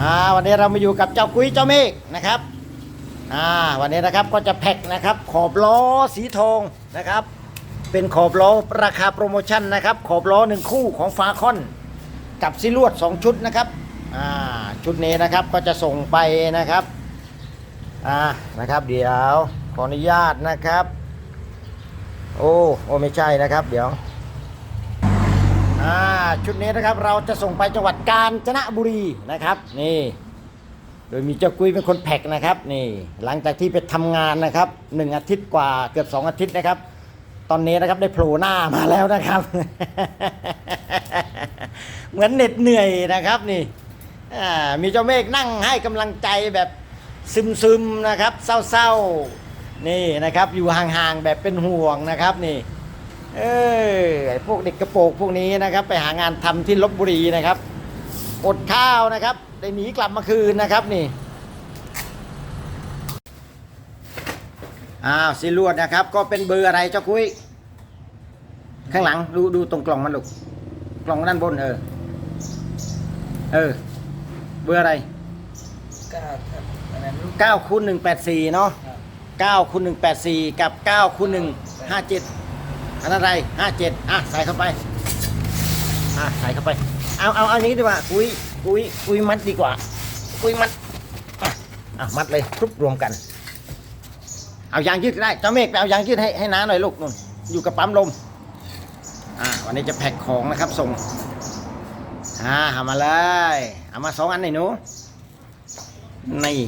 อ่าวันนี้เรามาอยู่กับเจ้ากุ้ยเจ้าเมฆนะครับอ่าวันนี้นะครับก็จะแพ็คนะครับขอบล้อสีทองนะครับ เป็นขอบล้อราคาโปรโมชั่นนะครับขอบล้อหนึ่งคู่ของฟาคอนกับซิลวด 2 ชุดนะครับอ่าชุดนี้นะครับก็จะส่งไปนะครับอ่านะครับเดี๋ยวขออนุญาตนะครับ โอ้โอ้ไม่ใช่นะครับ เดี๋ยว อ่าชุดนี้นะครับเราจะส่งไปจังหวัดกาญจนบุรีนะครับนี่โดยมีเจ้ากุ้ยเป็นคนแพ็กนะครับนี่หลังจากที่ไปทำงานนะครับหนึ่งอาทิตย์กว่าเกือบสองอาทิตย์นะครับ ตอนนี้นะครับได้โผล่หน้ามาแล้วนะครับ เหมือนเหน็ดเหนื่อยนะครับนี่มีเจ้าเมฆนั่งให้กำลังใจแบบซึมๆนะครับเศร้าๆนี่นะครับอยู่ห่างๆแบบเป็นห่วงนะครับนี่ เออไอ้พวกเด็กกระโปรงพวกนี้นะครับ ไปหางานทำที่ลบบุรีนะครับอดข้าวนะครับ ได้หนีกลับมาคืนนะครับนี่อ้าวสิลวดนะครับ ก็เป็นเบอร์อะไรเจ้ากุ้ยข้างหลังดูดูตรงกล่องมันลูกกล่องด้านบนเออ เออ เบอร์อะไรก็ครับอันนั้นลูก9คูณ184เนาะครับ9คูณ184กับ9คูณ157อัน นั้นอะไร57อะใส่เข้าไปอะใส่เข้าไป เอาเอาเอานี้ดีกว่ากุ้ยกุ้ยกุ้ยมัดดีกว่ากุ้ยมัดอะอะมัดเลยครุบรวมกัน เอายางยืดก็ได้เจ้าเมฆไปเอายางยืดให้ให้น้าหน่อยลูกนุ่นอยู่กับปั๊มลมอะวันนี้จะแพ็คของนะครับส่งอ่าเอามาเลยเอามาสองอันหน่อยหนูนี่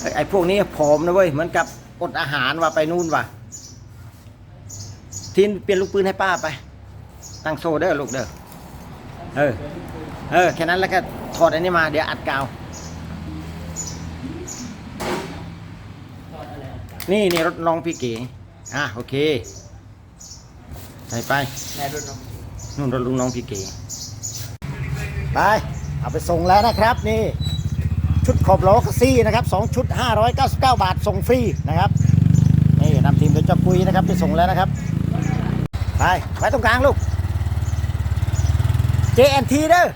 ไอ้ไอ้พวกนี้ผอมนะเว้ยเหมือนกับอดอาหารว่าไปนู่นว่ะ ทีนเปลี่ยนลูกปืนให้ป้าไป ตั้งโซ่เด้อลูกเด้อเออเออแค่นั้นแล้วก็ถอดอันนี้มาเดี๋ยวอัดกาว นี่นี่รถน้องพี่เก๋อะโอเคใส่ไปน้องรุ่นรถลุงน้องพี่เก๋ไปเอาไปส่งแล้วนะครับนี่ชุดขอบล้อคัสซี่นะครับ2ชุด 599 บาทส่งฟรีนะครับนี่นำทีมโดยเจ้าปุยนะครับไปส่งแล้วนะครับ ไปไปตรงกลางลูก JNT เด้อ